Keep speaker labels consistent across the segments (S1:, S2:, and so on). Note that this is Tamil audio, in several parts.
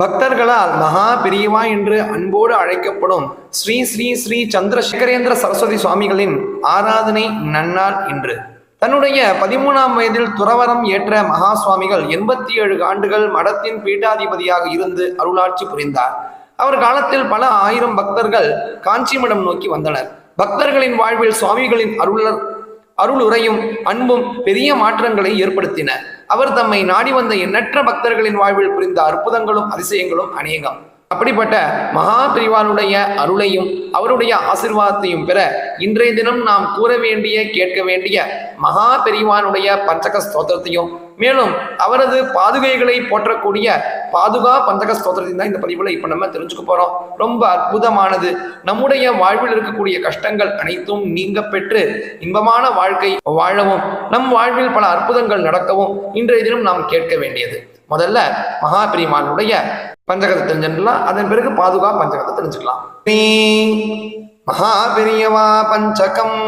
S1: பக்தர்களால் மகா பெரியவா என்று அன்போடு அழைக்கப்படும் ஸ்ரீ ஸ்ரீ ஸ்ரீ சந்திரசேகரேந்திர சரஸ்வதி சுவாமிகளின் ஆராதனை நன்னாள் இன்று. தன்னுடைய பதிமூணாம் வயதில் துறவரம் ஏற்ற மகா சுவாமிகள் எண்பத்தி ஏழு ஆண்டுகள் மடத்தின் பீட்டாதிபதியாக இருந்து அருளாட்சி புரிந்தார். அவர் காலத்தில் பல ஆயிரம் பக்தர்கள் காஞ்சிமடம் நோக்கி வந்தனர். பக்தர்களின் வாழ்வில் சுவாமிகளின் அருளர் அருளுரையும் அன்பும் பெரிய மாற்றங்களை ஏற்படுத்தின. அவர் தம்மை நாடி வந்த எண்ணற்ற பக்தர்களின் வாழ்வில் புரிந்த அற்புதங்களும் அதிசயங்களும் அநேகம். அப்படிப்பட்ட மகா பிரிவானுடைய அருளையும் அவருடைய ஆசிர்வாதத்தையும் பெற இன்றைய தினம் நாம் கூற வேண்டிய கேட்க வேண்டிய மகா பெரிவானுடைய பஞ்சக ஸ்தோத்திரத்தையும் மேலும் அவரது பாதுகைகளை போற்றக்கூடிய பாதுகா பஞ்சக ஸ்தோத்திரத்தையும் தான் இந்த பதிவில் இப்போ நம்ம தெரிஞ்சுக்க போறோம். ரொம்ப அற்புதமானது. நம்முடைய வாழ்வில் இருக்கக்கூடிய கஷ்டங்கள் அனைத்தும் நீங்க பெற்று இன்பமான வாழ்க்கை வாழவும் நம் வாழ்வில் பல அற்புதங்கள் நடக்கவும் இன்றைய தினம் நாம் கேட்க வேண்டியது. முதல்ல மகாபெரிமானுடைய பஞ்சகத்தை தெரிஞ்சுக்கலாம் அதன் பிறகு பாதுகா பஞ்சகத்தை தெரிஞ்சுக்கலாம் ஸ்ரீ மகாபெரியவா பஞ்சகம்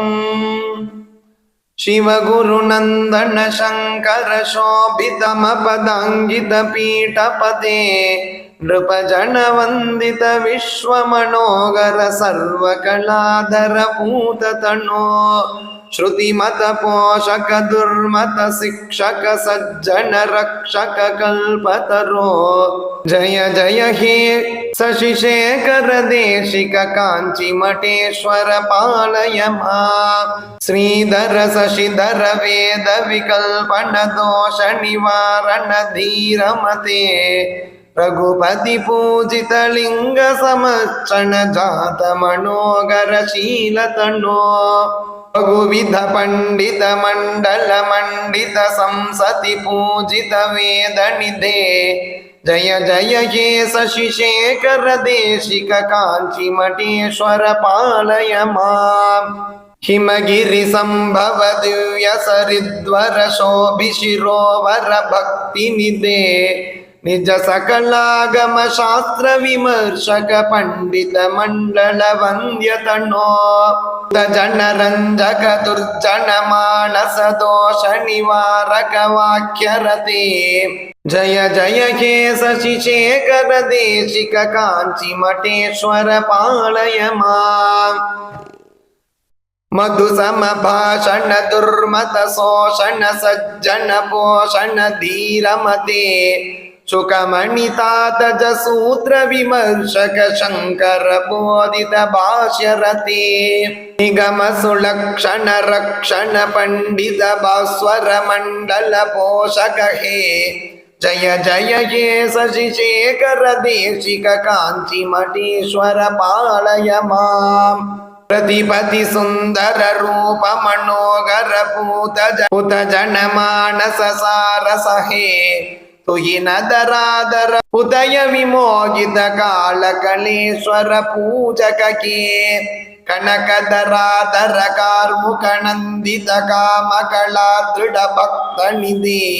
S1: शिवगुरुनन्दन शङ्कर शोभितमपदाङ्गित पीठपते नृपजनवन्दित विश्वमनोगर सर्वकलाधर पूततनो श्रुतिमत पोषक दुर्मत शिक्षक सज्जन रक्षक कल्पतरो जय जय हे शशिशेखर देशिक काञ्चि मठेश्वर पालय मा श्रीधर शशिधर वेद विकल्पन दोष निवारण धीरमते रघुपति पूजित लिङ्ग समक्षण जात मनोगर शीलतनो बहुविध पण्डित मण्डल मण्डित संसति पूजित वेद निधे जय जय हे शशिशेखर देशिक काञ्चि मठेश्वर पालय माम् हिमगिरि सम्भव दिव्य सरिद्वर शोभिशिरोवर भक्तिनिधे निज सकलागम शास्त्र विमर्शक पण्डित मण्डल वन्द्यतनो जन रञ्जक दुर्जन मानस दोष निवारक वाक्यरते जय जय हे शशिशेखर देशिक काञ्चि मठेश्वर पालय माम् मधु समभाषण दुर्मत शोषण सज्जन पोषण धीरमते शुकमणितातज सूत्र विमर्शक शङ्कर बोदित भाष्यरथे निगम सुलक्षण रक्षण पण्डित बास्वर मण्डल पोषक हे जय जय हे शशि शेखर देशिक काञ्चि मठीश्वर पाळय मां प्रतिपति सुन्दर रूप मनोगर पूत जूत जन मानसारस हे ತುಹಿನದರಾದರ ಉದಯ ವಿಮೋಗಿತ ಕಾಳಕಳೇಶ್ವರ ಪೂಜಕಕ್ಕೆ ಕನಕದರಾದರ ಕಾರ್ಮುಕನಂದಿತ ಕಾಮಕಳ ದೃಢ ಭಕ್ತನಿದೆ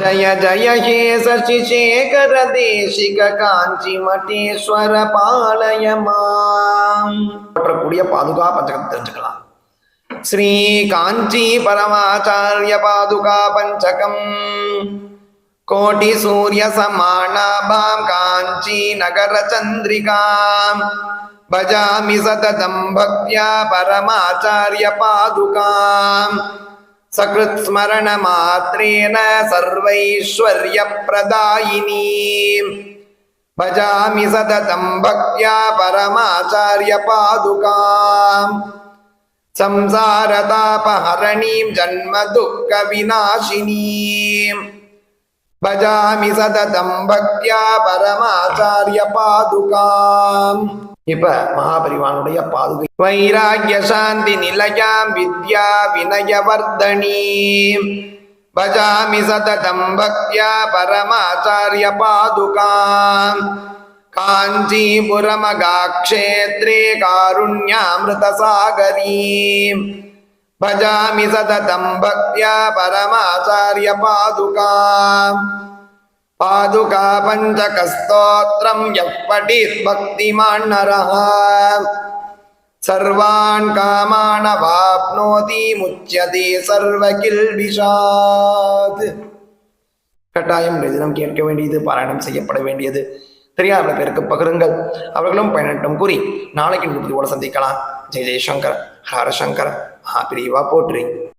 S1: ಜಯ ಜಯ ಹೇ ಶಶಿ ಶೇಖರ ದೇಶಿಕ ಕಾಂಚಿ ಮಠೇಶ್ವರ ಪಾಳಯ மாற்றக்கூடிய பாதுகா பஞ்சகம் தெரிஞ்சுக்கலாம் ஸ்ரீ காஞ்சி பரமாச்சாரிய பாதுகா பஞ்சகம் कोटिसूर्यसमानाभां काञ्चीनगरचन्द्रिकां भजामि सततं भक्त्या परमाचार्यपादुकाम् सकृत्स्मरणमात्रेण सर्वैश्वर्यप्रदायिनीं भजामि सततं भक्त्या परमाचार्यपादुकाम् संसारतापहरणीं जन्मदुःखविनाशिनीम् பஜாமி சததம் பக்தியா பரமாச்சாரிய பாதுகாம் இப்ப மகாபரிவானுடைய பாதுகை வைராகிய சாந்தி நிலையாம் வித்யா வினயவர்தனி பஜாமி சததம் பக்தியா பரமாச்சாரிய பாதுகாம் காஞ்சிபுரமகாக்ஷேத்ரே காருண்யாமிருத சாகரீம் भजामि सततं भक्त्या परमाचार्य पादुकाम् पादुका पञ्चकस्तोत्रं यः पठित् भक्तिमान् नरः सर्वान् कामानवाप्नोति मुच्यते सर्वकिल्बिषात् கட்டாயம் இந்த தினம் கேட்க வேண்டியது பாராயணம் செய்யப்பட வேண்டியது தெரியாத பேருக்கு பகிருங்கள் அவர்களும் பயனட்டும் கூறி நாளைக்கு போல சந்திக்கலாம் जय शंकर हर शंकर हाँ प्रीवा पोट्री।